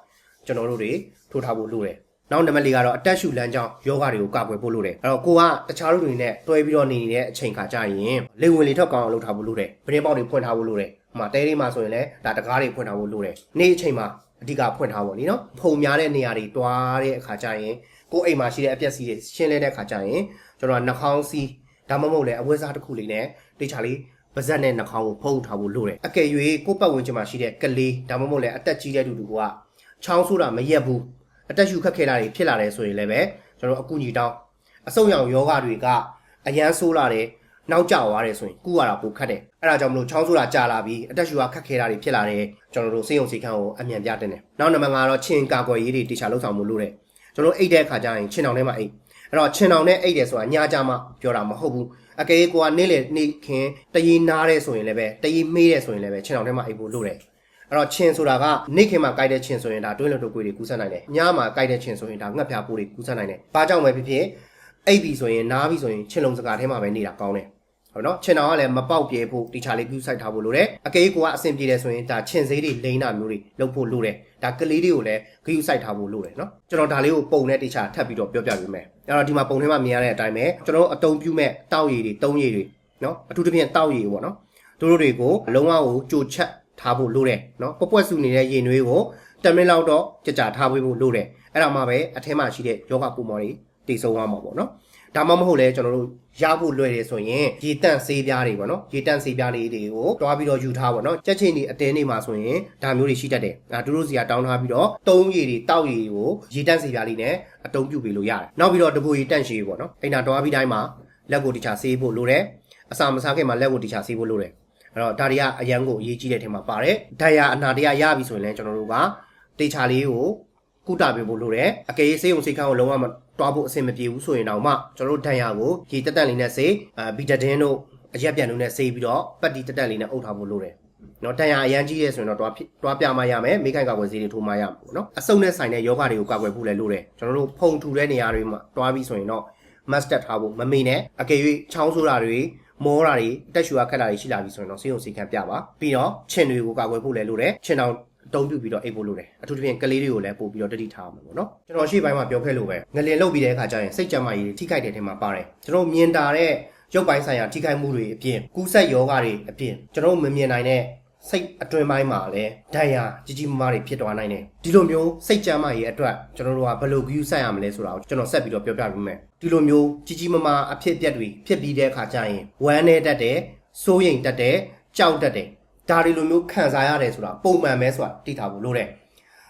ကျွန်တော်တို့တွေထိုးထားဖို့လိုတယ်နောက်နံပါတ်၄ကတော့အတက်ရှူလမ်းကြောင်းယောဂတွေကိုကာကွယ်ဖို့လိုတယ်အဲ့တော့ကိုကတခြားလူတွေနဲ့တွဲပြီးတော့နေနေတဲ့အချိန်ခါကြရင်လေဝင်လေထွက်ကောင်းအောင်လုပ်ထားဖို့လိုတယ်ပရင်ပေါက်တွေဖွင့်ထားဖို့လိုတယ်ဟိုမှာတဲလေးမှာဆိုရင်လည်းဒါတကားတွေဖွင့်ထားဖို့လိုတယ်နေ့အချိန်မှာ အဓိကဖွင့်ထားဖို့လीနော်ဖုံများတဲ့နေရာတွေတွားတဲ့အခါကျရင်ကိုယ်အိမ်မှာရှိတဲ့အပြက်စီးတွေရှင်းလဲတဲ့အခါကျရင်ကျွန်တော်ကနှာခေါင်းစီးဒါမှမဟုတ်လည်းအဝတ်စားတစ်ခုလေးနဲ့တိတ်ချလေးပါဇက်နဲ့နှာခေါင်းကိုဖုံးထားဖို့လိုတယ်အကယ်၍ကိုယ့်ပတ်ဝန်းကျင်မှာရှိတဲ့ကလေးဒါမှမဟုတ်လည်းအသက်ကြီးတဲ့လူတွေကချောင်းဆိုးတာမရက်ဘူးအတက်ရှူခက်ခဲတာတွေဖြစ်လာတယ်ဆိုရင်လည်းပဲကျွန်တော်အကူညီတောင်းအဆုတ်ရောင်ယောဂတွေကအရန်ဆိုးလာတယ် နောက်ကျသွားတယ်ဆိုရင်ကုရတာပိုခက်တယ်အဲ့ဒါကြောင့်မလို့ချောင်းဆိုတာကြာလာပြီးအတက်ရှူကခက်ခဲတာတွေဖြစ်လာတယ်ကျွန်တော်တို့စေယုံစီခန်းကိုအမြန်ပြတင်တယ်နောက်နံပါတ်5တော့ချင်းကာကွယ်ရေးတွေတေချာလှုပ်ဆောင်မှုလို့တယ်ကျွန်တော်အိတ်တဲ့အခါကျရင်ချင်းတောင်ထဲမှာအိတ်အဲ့တော့ချင်းတောင်နဲ့အိတ်တယ်ဆိုတာညကြမှာပြောတာမဟုတ်ဘူးအကယ်၍ကိုကနေ့လေနေ့ခင်တရီနားတဲ့ဆိုရင်လည်းပဲတရီမေးတဲ့ဆိုရင်လည်းပဲချင်းတောင်ထဲမှာအိတ်ဖို့လို့တယ်အဲ့တော့ချင်းဆိုတာကနေ့ခင်မှာကြိုက်တဲ့ချင်းဆိုရင်ဒါတွင်းလွတ်တို့ကိုတွေကူးဆက်နိုင်တယ်ညမှာကြိုက်တဲ့ချင်းဆိုရင်ဒါငှက်ပြားပိုးတွေကူးဆက်နိုင်တယ်ဘာကြောင့်ပဲဖြစ်ဖြစ်အိပ်ပြီဆိုရင်နားပြီဆိုရင်ချင်းလုံးစကားထဲမှာပဲနေတာကောင်းတယ် ဟုတ်နော်ချင်းတော်ကလည်းမပေါက်ပြေဖို့တီချာလေးကူးဆိုင်ထားဖို့လိုတယ်အကေကိုကအဆင်ပြေတယ်ဆိုရင်ဒါချင်းစေးတွေလိမ့်တာမျိုးတွေလုပ်ဖို့လိုတယ်ဒါကလေးတွေကိုလည်းဂယူဆိုင်ထားဖို့လိုတယ်နော်ကျွန်တော်ဒါလေးကိုပုံနဲ့တီချာထပ်ပြီးတော့ပြောပြပေးမယ်အဲ့တော့ဒီမှာပုံထဲမှာမြင်ရတဲ့အတိုင်းပဲကျွန်တော်တို့အတုံးပြုမဲ့တောက်ရည်တွေတုံးရည်တွေနော်အထူးသဖြင့်တောက်ရည်ပေါ့နော်တို့တို့တွေကိုလုံးဝကိုကြိုချက်ထားဖို့လိုတယ်နော်ပပွက်စုနေတဲ့ရင်နွေးကို10မိနစ်လောက်တော့ကြကြထားပေးဖို့လိုတယ်အဲ့ဒါမှပဲအထဲမှာရှိတဲ့ယောဂပူမော်တွေတည်ဆုံသွားမှာပေါ့နော် ဒါမှမဟုတ်လဲကျွန်တော်တို့ရဖို့လွယ်တယ်ဆိုရင်ရေတန့်ဆေးပြားတွေပေါ့နော်ရေတန့်ဆေးပြားလေးတွေကိုတွားပြီးတော့ယူထားပေါ့နော်ကြက်ချင်းဒီအတင်းနေမှာဆိုရင်ဒါမျိုးတွေရှိတတ်တယ်ဒါတို့တို့စီကတောင်းထားပြီးတော့တုံးရည်တွေတောက်ရည်ကိုရေတန့်ဆေးပြားလေးနဲ့အတုံးပြုတ်ပေးလို့ရတယ်နောက်ပြီးတော့တပူရီတန့်ရှည်ပေါ့နော်အိမ်နာတွားပြီးတိုင်းမှာလက်ကိုတခြားဆေးဖို့လိုတယ်အစာမစားခင်မှာလက်ကိုတခြားဆေးဖို့လိုတယ်အဲ့တော့ဒါတွေကအရန်ကိုအရေးကြီးတဲ့ထဲမှာပါတယ်ဒဏ်ရာအနာတရားရပြီဆိုရင်လည်းကျွန်တော်တို့ကတေချာလေးကို ကုတာပေးဖို့လိုတယ်အကယ်၍ဆေးရုံဆေးခန်းကိုလုံးဝမတွားဖို့အဆင်မပြေဘူးဆိုရင်တော့မှကျွန်တော်တို့ဒဏ်ရာကိုရေတက်တက်လေးနဲ့ဆေးအာဘီတာဒင်းတို့အရက်ပြန်တို့နဲ့ဆေးပြီးတော့ပတ်တီတက်တက်လေးနဲ့အုပ်ထားဖို့လိုတယ်နော်တန်ရာအရန်ကြီးရဲဆိုရင်တော့တွားဖြစ်တွားပြမှရမယ်မိခိုင်ကာကွယ်ဆေးတွေထိုးမှရမှာပေါ့နော်အစုံနဲ့ဆိုင်တဲ့ယောဂတွေကိုကာကွယ်ဖို့လည်းလိုတယ်ကျွန်တော်တို့ဖုံထူတဲ့နေရာတွေမှာတွားပြီးဆိုရင်တော့ master ထားဖို့မမေနဲ့အကယ်၍ချောင်းဆိုးတာတွေမောတာတွေတက်ရှူရခက်တာတွေရှိလာပြီဆိုရင်တော့ဆေးရုံဆေးခန်းပြပါပြီးတော့ခြင်တွေကိုကာကွယ်ဖို့လည်းလိုတယ်ခြင်တော င်တုံးပြပြီးတော့အိပ်ဖို့လိုတယ်အထူးသဖြင့်ကလေးတွေကိုလည်းပို့ပြီးတော့တတိထားအောင်ပေါ့နော်ကျွန်တော်ရှေ့ပိုင်းမှာပြောခဲ့လို့ပဲငလင်လုတ်ပြီးတဲ့အခါကျရင်စိတ်ကြမ်းမာရေးတွေထိခိုက်တဲ့ထဲမှာပါတယ်ကျွန်တော်မြင်တာတဲ့ရုပ်ပိုင်းဆိုင်ရာထိခိုက်မှုတွေအပြင်ကူးဆက်ယောဂတွေအပြင်ကျွန်တော်မမြင်နိုင်တဲ့စိတ်အတွင်းပိုင်းမှာလည်းဒဏ်ရာကြီးကြီးမားမားတွေဖြစ်သွားနိုင်တယ်ဒီလိုမျိုးစိတ်ကြမ်းမာရေးအတွက်ကျွန်တော်တို့ကဘယ်လိုဂရုစိုက်ရမလဲဆိုတာကိုကျွန်တော်ဆက်ပြီးတော့ပြောပြပေးမယ်ဒီလိုမျိုးကြီးကြီးမားမားအဖြစ်အပျက်တွေဖြစ်ပြီးတဲ့အခါကျရင်ဝမ်းနေတတ်တယ်စိုးရိမ်တတ်တယ်ကြောက်တတ်တယ် ဒါတွေလိုမျိုးခံစားရတယ်ဆိုတာပုံမှန်ပဲဆိုတာသိထားဖို့လိုတယ်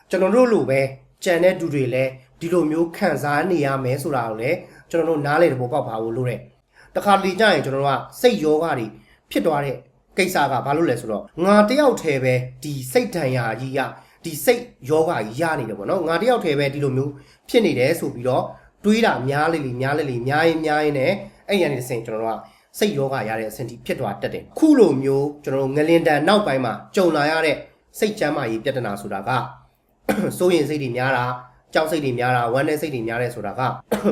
ကျွန်တော်တို့လိုပဲကြံတဲ့သူတွေလည်းဒီလိုမျိုးခံစားနေရမယ်ဆိုတာကိုလည်းကျွန်တော်တို့နားလေတဘောပေါက်ပါဖို့လိုတယ်တခါလေကြရင်ကျွန်တော်တို့ကစိတ်ယောဂတွေဖြစ်သွားတဲ့ကိစ္စကဘာလို့လဲဆိုတော့ငါတယောက်တည်းပဲဒီစိတ်ဒဏ်ရာကြီးရဒီစိတ်ယောဂကြီးရနေတယ်ပေါ့နော်ငါတယောက်တည်းပဲဒီလိုမျိုးဖြစ်နေတယ်ဆိုပြီးတော့တွေးတာများလေလေများလေလေများရင်များရင်နဲ့အဲ့ရနေတစ်စင်ကျွန်တော်တို့က စိတ်ယောဂရတဲ့အဆင့်ထိဖြစ်သွားတတ်တယ်ခုလိုမျိုးကျွန်တော်တို့ငလင်တန်နောက်ပိုင်းမှာကြုံလာရတဲ့စိတ်ချမ်းသာရေးပြဿနာဆိုတာကစိုးရင်စိတ်တွေများတာကြောက်စိတ်တွေများတာဝမ်းနည်းစိတ်တွေများတယ်ဆိုတာက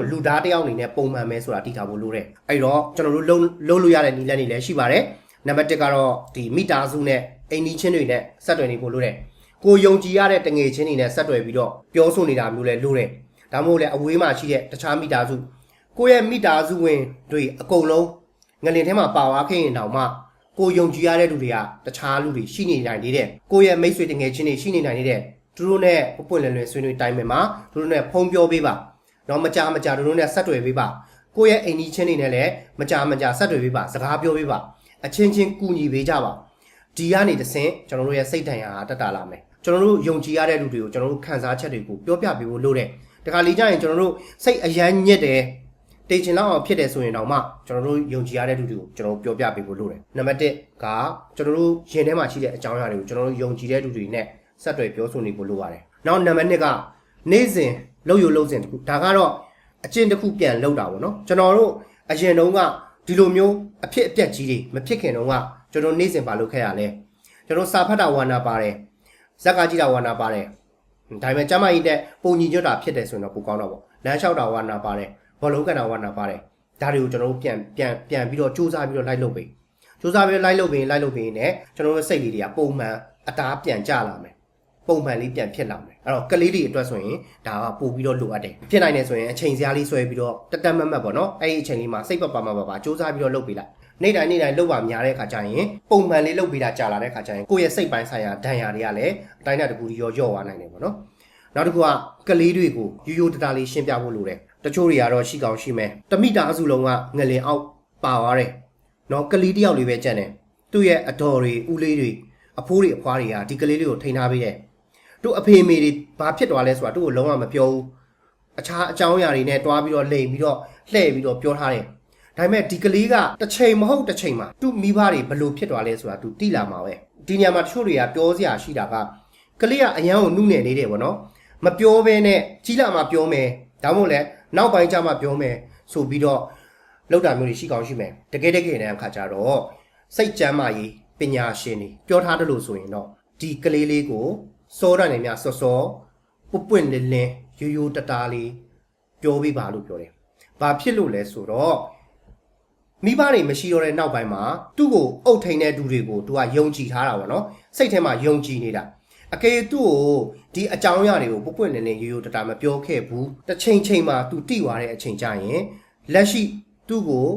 လူသားတစ်ယောက်အနေနဲ့ပုံမှန်ပဲဆိုတာသိထားဖို့လိုတယ်အဲ့တော့ကျွန်တော်တို့လုံးလုံးလို့ရတဲ့နည်းလမ်းတွေလည်းရှိပါတယ်နံပါတ်1ကတော့ဒီမိသားစုနဲ့အိမ်နီးချင်းတွေနဲ့ဆက်သွယ်နေဖို့လိုတယ်ကိုယုံကြည်ရတဲ့တငယ်ချင်းတွေနဲ့ဆက်သွယ်ပြီးတော့ပြောဆိုနေတာမျိုးလည်းလိုတယ်ဒါမှမဟုတ်လည်းအဝေးမှာရှိတဲ့တခြားမိသားစုကိုယ့်ရဲ့မိသားစုဝင်တွေအကုန်လုံး ငလင်ထဲမှာပါသွားခဲ့ရင်တောင်မှကိုယုံကြည်ရတဲ့လူတွေကတခြားလူတွေရှိနေနိုင်သေးတယ်ကိုယ့်ရဲ့မိတ်ဆွေတငယ်ချင်းတွေရှိနေနိုင်သေးတယ်သူတို့နဲ့ပွပွလည်လည်ဆွေးနွေးတိုင်းမယ်မှာသူတို့နဲ့ဖုံးပြောပေးပါတော့မကြမကြသူတို့နဲ့ဆက်သွယ်ပေးပါကိုယ့်ရဲ့အိမ်ကြီးချင်းတွေနဲ့လည်းမကြမကြဆက်သွယ်ပေးပါစကားပြောပေးပါအချင်းချင်းကူညီပေးကြပါဒီကနေတဆင့်ကျွန်တော်တို့ရဲ့စိတ်ဓာတ်ရာတက်တာလာမယ်ကျွန်တော်တို့ယုံကြည်ရတဲ့လူတွေကိုကျွန်တော်တို့ခံစားချက်တွေကိုပြောပြပေးဖို့လိုတယ်တခါလေကြာရင်ကျွန်တော်တို့စိတ်အယမ်းညစ်တယ် တေချင်လောက်အောင်ဖြစ်တယ်ဆိုရင်တော့မှကျွန်တော်တို့ယုံကြည်ရတဲ့လူတွေကိုကျွန်တော်တို့ပြောပြပေးဖို့လိုတယ်နံပါတ်1ကကျွန်တော်တို့ရင်ထဲမှာရှိတဲ့အကြောင်းအရာတွေကိုကျွန်တော်တို့ယုံကြည်တဲ့လူတွေနဲ့ဆက်သွယ်ပြောဆိုနေဖို့လိုပါတယ်နောက်နံပါတ်2ကနေ့စဉ်လှုပ်ရလှုပ်စဉ်တခုဒါကတော့အကျင့်တစ်ခုပြန်လှုပ်တာပေါ့နော်ကျွန်တော်တို့အရင်တုန်းကဒီလိုမျိုးအဖြစ်အပျက်ကြီးတွေမဖြစ်ခင်တုန်းကကျွန်တော်နေ့စဉ်ပါလုပ်ခဲ့ရလဲကျွန်တော်စာဖတ်တာဝါနာပါတယ်ဇက်ကကြည့်တာဝါနာပါတယ်ဒါပေမဲ့ကျမကြီးတဲ့ပုံညီညွတ်တာဖြစ်တယ်ဆိုရင်တော့ပိုကောင်းတော့ပေါ့လမ်းလျှောက်တာဝါနာပါတယ် ဘောလုံးကန်တာဝါနာပါတယ်ဒါတွေကိုကျွန်တော်တို့ပြန်ပြန်ပြန်ပြီးတော့စူးစမ်းပြီးတော့လိုက်လုပ်ပေးစူးစမ်းပြီးလိုက်လုပ်ပေးလိုက်လုပ်ပေးနေကျွန်တော်တို့စိတ်လေးတွေကပုံမှန်အသားပြန်ကျလာမယ်ပုံမှန်လေးပြန်ဖြစ်လာမယ်အဲ့တော့ကလေးတွေအတွက်ဆိုရင်ဒါကပို့ပြီးတော့လိုအပ်တယ်ဖြစ်နိုင်တယ်ဆိုရင်အချိန်စရာလေးဆွဲပြီးတော့တက်တက်မတ်မတ်ပေါ့နော်အဲ့ဒီအချိန်လေးမှာစိတ်ပပမပါပါစူးစမ်းပြီးတော့လုပ်ပေးလိုက်နေ့တိုင်းနေ့တိုင်းလုပ်ပါများတဲ့ခါကျရင်ပုံမှန်လေးလုပ်ပေးတာကြာလာတဲ့ခါကျရင်ကိုယ့်ရဲ့စိတ်ပိုင်းဆိုင်ရာဒဏ်ရာတွေကလည်းအတိုင်းအတာတစ်ခုရောရော့သွားနိုင်တယ်ပေါ့နော်နောက်တစ်ခုကကလေးတွေကိုရိုးရိုးတတာလေးရှင်းပြဖို့လိုတယ် တချို့တွေကတော့ရှိကောင်းရှိမယ်တမိတာအစုလုံးကငလင်အောက်ပါသွားတယ်နော်ကလေးတယောက်လေးပဲကြံ့တယ်သူ့ရဲ့အတော်တွေဦးလေးတွေအဖိုးတွေအဖွားတွေကဒီကလေးလေးကိုထိန်းထားပေးတယ်တို့အဖေအမေတွေဘာဖြစ်သွားလဲဆိုတာတို့ကိုလုံးဝမပြောဘူးအခြားအကြောင်းအရာတွေနဲ့တွားပြီးတော့လိမ်ပြီးတော့လှည့်ပြီးတော့ပြောထားတယ်ဒါပေမဲ့ဒီကလေးကတစ်ချိန်မဟုတ်တစ်ချိန်မှာသူ့မိဘတွေဘလို့ဖြစ်သွားလဲဆိုတာသူတိလာမှာပဲဒီညမှာတချို့တွေကပြောစရာရှိတာကကလေးကအရန်ကိုနှုတ်နေနေတယ်ဗောနော်မပြောဘဲနဲ့ကြီးလာမှပြောမယ်ဒါမှမဟုတ်လဲ နောက်ပိုင်းကျမှပြောမယ်ဆိုပြီးတော့လောက်တာမျိုးတွေရှိကောင်းရှိမယ်တကယ်တကယ်တမ်းအခါကျတော့စိတ်ကြမ်းမာရေးပညာရှင်တွေပြောထားတယ်လို့ဆိုရင်တော့ဒီကလေးလေးကိုစောတယ်များစောစောပွပွင့်လင်းလင်းရိုးရိုးတတားလေးပြောပြပါလို့ပြောတယ်။ဘာဖြစ်လို့လဲဆိုတော့မိဘတွေမရှိတော့တဲ့နောက်ပိုင်းမှာသူ့ကိုအုပ်ထိန်တဲ့သူတွေကိုသူကယုံကြည်ထားတာပေါ့နော်။စိတ်ထဲမှာယုံကြည်နေတာ။ အကယ်သူ့ကိုဒီအကြောင်းအရာတွေကိုပွပွင့်လင်းလင်းရိုးရိုးတတားမပြောခဲ့ဘူး။တစ်ချိန်ချိန်မှာသူတိသွားတဲ့အချိန်ကျရင်လက်ရှိသူ့ကို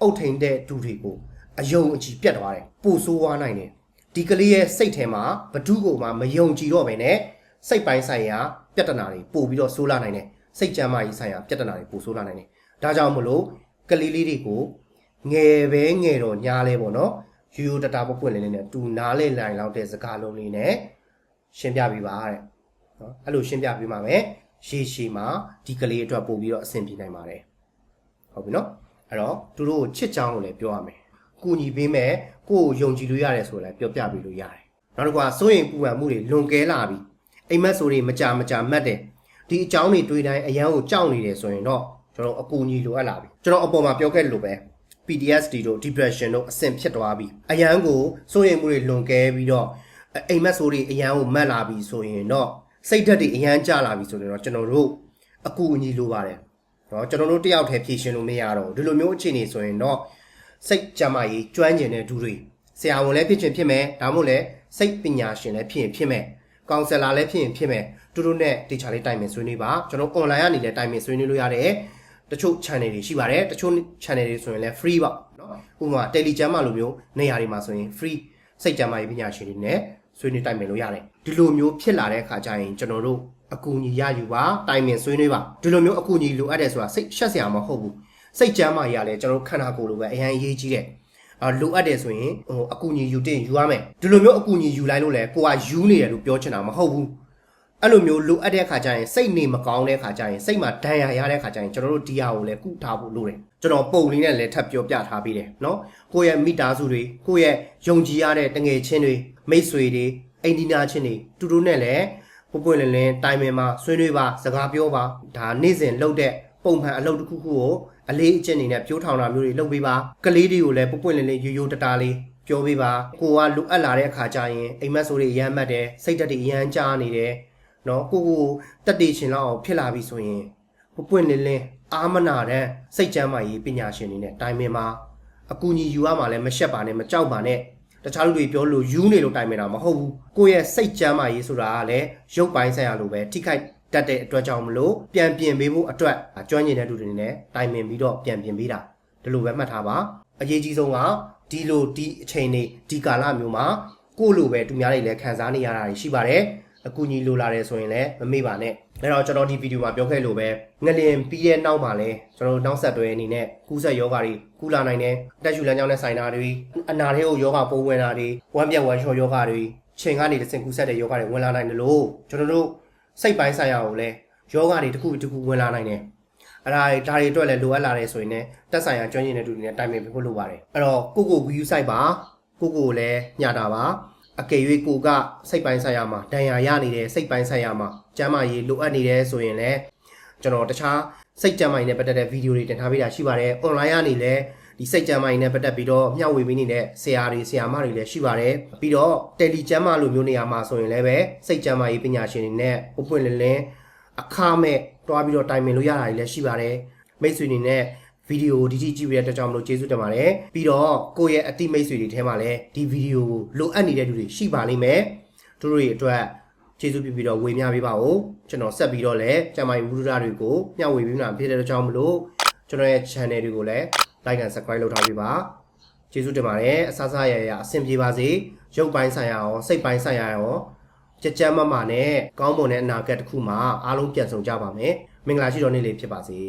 အုပ်ထိန်တဲ့သူတွေကိုအယုံအကြည်ပြတ်သွားတယ်။ပို့ဆိုးသွားနိုင်တယ်။ဒီကလေးရဲ့စိတ်ထဲမှာဘဒုကိုမှမယုံကြည်တော့ဘဲနဲ့စိတ်ပိုင်းဆိုင်ရာပြဿနာတွေပို့ပြီးတော့ဆိုးလာနိုင်တယ်စိတ်ကြမ်းမာရေးဆိုင်ရာပြဿနာတွေပို့ဆိုးလာနိုင်တယ်ဒါကြောင့်မလို့ကလေးလေးတွေကိုငယ်ပဲငယ်တော့ညားလဲပေါ့နော်ယူယူတတာပွပွင့်လေးလေးနဲ့တူနားလဲလိုင်လောက်တဲ့စကားလုံးလေးနဲ့ ရှင်းပြပေးပါတဲ့နော်အဲ့လိုရှင်းပြပေးမှာပဲရေရှည်မှာဒီကလေးအတွက်ပို့ပြီးတော့အဆင်ပြေနိုင်ပါတယ်ဟုတ်ပြီနော်အဲ့တော့သူတို့ကိုချစ်ချောင်းကိုလည်းပြောရမယ်ကူညီပေးမယ်ကိုယ်ကိုယုံကြည်လို့ရတယ်ဆိုလည်းပြောပြပေးလို့ရတယ်နောက်တစ်ခါစိုးရင်ပူပန်မှုတွေလွန်ကဲလာပြီအိမ်မက်ဆိုတွေမကြမကြမတ်တယ်ဒီအကြောင်းတွေတွေးတိုင်းအရန်ကိုကြောက်နေတယ်ဆိုရင်တော့ကျွန်တော်အကူအညီလိုအပ်လာပြီကျွန်တော်အပေါ်မှာပြောခဲ့လို့ပဲ PTSD တို့ depression တို့အဆင့်ဖြစ်သွားပြီအရန်ကိုစိုးရင်မှုတွေလွန်ကဲပြီးတော့ အိမ်မက်ဆိုတွေအရန်ကိုမတ်လာပြီဆိုရင်တော့စိတ်ဓာတ်တွေအရန်ကျလာပြီဆိုရင်တော့ကျွန်တော်တို့အကူအညီလိုပါတယ်နော်ကျွန်တော်တို့တယောက်တည်းဖြည့်ရှင်းလို့မရတော့ဘူးဒီလိုမျိုးအခြေအနေဆိုရင်တော့စိတ်ကြမ်းမာရေးကျွမ်းကျင်တဲ့သူတွေဆရာဝန်လည်းဖြစ်ချင်ဖြစ်မယ်ဒါမှမဟုတ်လည်းစိတ်ပညာရှင်လည်းဖြစ်ရင်ဖြစ်မယ်ကောင်ဆယ်လာလည်းဖြစ်ရင်ဖြစ်မယ်တူတူနဲ့တေချာလေးတိုင်ပင်ဆွေးနွေးပါကျွန်တော် online ကနေလည်းတိုင်ပင်ဆွေးနွေးလို့ရတယ်တချို့ channel တွေရှိပါတယ်တချို့ channel တွေဆိုရင်လည်း free ပါနော်ဥပမာ Telegram မှာလိုမျိုးနေရာတွေမှာဆိုရင် free စိတ်ကြမ်းမာရေးပညာရှင်တွေနဲ့ ဆွေးနွေးတိုင်ပင်လို့ရတယ်ဒီလိုမျိုးဖြစ်လာတဲ့အခါကျရင်ကျွန်တော်တို့အကူအညီရယူပါတိုင်ပင်ဆွေးနွေးပါဒီလိုမျိုးအကူအညီလိုအပ်တယ်ဆိုတာစိတ်ရှက်စရာမဟုတ်ဘူးစိတ်ကြမ်းမာရလဲကျွန်တော်တို့ခန္ဓာကိုယ်လိုပဲအရင်အရေးကြီးတယ်အာလိုအပ်တယ်ဆိုရင်ဟိုအကူအညီယူတင်ယူရမယ်ဒီလိုမျိုးအကူအညီယူလိုက်လို့လဲကိုကယူနေတယ်လို့ပြောချင်တာမဟုတ်ဘူး အဲ့လိုမျိုးလိုအပ်တဲ့ခါကျရင်စိတ်နေမကောင်းတဲ့ခါကျရင်စိတ်မှာဒဏ်ရာရတဲ့ခါကျရင်ကျွန်တော်တို့ဒီဟာကိုလည်းကုထားဖို့လိုတယ်ကျွန်တော်ပုံလေးနဲ့လည်းထပ်ပြောပြထားပေးတယ်နော်ကိုယ့်ရဲ့မိသားစုတွေကိုယ့်ရဲ့ယုံကြည်ရတဲ့တငယ်ချင်းတွေမိတ်ဆွေတွေအိမ်ဒီနာချင်းတွေတူတူနဲ့လည်းပွပွင့်လင်းလင်းတိုင်ပင်မှာဆွေးနွေးပါစကားပြောပါဒါနေ့စဉ်လုပ်တဲ့ပုံမှန်အလုပ်တစ်ခုခုကိုအလေးအကျင့်နေနဲ့ပြိုးထောင်တာမျိုးတွေလုပ်ပေးပါကလေးတွေကိုလည်းပွပွင့်လင်းလင်းရိုးရိုးတတားလေးပြောပေးပါကိုကလိုအပ်လာတဲ့အခါကျရင်အိမ်မက်ဆိုတွေအရမ်းမှတ်တယ်စိတ်ဓာတ်တွေအရမ်းကြားနေတယ် နော်ကိုကိုတက်တည်ရှင်လောက်အောင်ဖြစ်လာပြီဆိုရင်ပွပွင့်လင်းလင်းအာမနာတဲ့စိတ်ကြမ်းမာရေးပညာရှင်တွေနဲ့တိုင်ပင်ပါအကူအညီယူရမှာလည်းမရှက်ပါနဲ့မကြောက်ပါနဲ့တခြားလူတွေပြောလို့ယူနေလို့တိုင်ပင်တာမဟုတ်ဘူးကိုယ့်ရဲ့စိတ်ကြမ်းမာရေးဆိုတာကလည်းရုပ်ပိုင်းဆိုင်ရာလိုပဲထိခိုက်တတ်တဲ့အတွက်ကြောင့်မလို့ပြန်ပြင်ပေးဖို့အတွက်ကျွမ်းကျင်တဲ့လူတွေနဲ့တိုင်ပင်ပြီးတော့ပြန်ပြင်ပေးတာဒီလိုပဲမှတ်ထားပါအရေးကြီးဆုံးကဒီလိုဒီအချိန်နေဒီကာလမျိုးမှာကိုယ့်လိုပဲသူများတွေလည်းခံစားနေရတာတွေရှိပါတယ် အကူအညီလိုလာတယ်ဆိုရင်လည်းမမေ့ပါနဲ့အဲ့တော့ကျွန်တော်ဒီဗီဒီယိုမှာပြောခဲ့လို့ပဲငလင်ပြီးတဲ့နောက်မှာလည်းကျွန်တော်တို့နောက်ဆက်တွဲအနေနဲ့ကူးဆက်ယောဂါတွေကူးလာနိုင်တယ်တက်ရှူလမ်းကြောင်းနဲ့ဆိုင်တာတွေအနာတွေကိုယောဂါပိုးဝင်တာတွေဝမ်းပြက်ဝမ်းလျှော်ယောဂါတွေချိန်ကနေတစ်ဆင့်ကူးဆက်တဲ့ယောဂါတွေဝင်လာနိုင်တယ်လို့ကျွန်တော်တို့စိတ်ပိုင်းဆိုင်ရာကိုလည်းယောဂါတွေတစ်ခုတစ်ခုဝင်လာနိုင်တယ်အဲ့ဒါတွေဒါတွေအတွက်လည်းလိုအပ်လာတယ်ဆိုရင်လည်းတက်ဆိုင်ရာကျွမ်းကျင်တဲ့သူတွေနဲ့တိုင်ပင်ဖို့လိုပါတယ်အဲ့တော့ကိုကို view site ပါကိုကိုလည်းညတာပါ အကယ်၍ကိုကစိတ်ပိုင်းဆိုင်ရာမှာဒဏ်ရာရနေတယ်စိတ်ပိုင်းဆိုင်ရာမှာကျမ်းမာရေးလိုအပ်နေတယ်ဆိုရင်လည်းကျွန်တော်တခြားစိတ်ကျမ်းမာရေးနဲ့ပတ်သက်တဲ့ဗီဒီယိုတွေတင်ထားပေးတာရှိပါတယ်။ online ကနေလည်းဒီစိတ်ကျမ်းမာရေးနဲ့ပတ်သက်ပြီးတော့မျှဝေပေးနေတဲ့ဆရာတွေဆရာမတွေလည်းရှိပါတယ်။ပြီးတော့ Tele ကျမ်းမာလိုမျိုးနေရာမှာဆိုရင်လည်းပဲစိတ်ကျမ်းမာရေးပညာရှင်တွေနဲ့ပွပွင့်လင်းလင်းအခမဲ့တွားပြီးတော့တိုင်ပင်လို့ရတာတွေလည်းရှိပါတယ်။မိတ်ဆွေတွေနဲ့ ဗီဒီယိုဒီတိကြည့်ရတဲ့အတွက်ကြောင့်မလို့ကျေးဇူးတင်ပါတယ်ပြီးတော့ကိုယ့်ရဲ့အတိမိတ်ဆွေတွေထဲမှာလည်းဒီဗီဒီယိုကိုလိုအပ်နေတဲ့လူတွေရှိပါလိမ့်မယ်သူတို့တွေအတွက်ကျေးဇူးပြုပြီးတော့ဝေမျှပေးပါဦးကျွန်တော်ဆက်ပြီးတော့လည်းကျမကြီးဝုဒ္ဓတွေကိုမျှဝေပေးမှာဖြစ်တဲ့အတွက်ကြောင့်မလို့ကျွန်တော်ရဲ့ channel တွေကိုလည်း like and subscribe လုပ်ထားပေးပါကျေးဇူးတင်ပါတယ်အဆအဆရရအဆင်ပြေပါစေရုပ်ပိုင်းဆိုင်ရာရောစိတ်ပိုင်းဆိုင်ရာရောကြကြမ်းမမနဲ့ကောင်းမွန်တဲ့အနာဂတ်တစ်ခုမှာအားလုံးပြန်ဆောင်ကြပါမယ်မင်္ဂလာရှိတော်နေ့လေးဖြစ်ပါစေ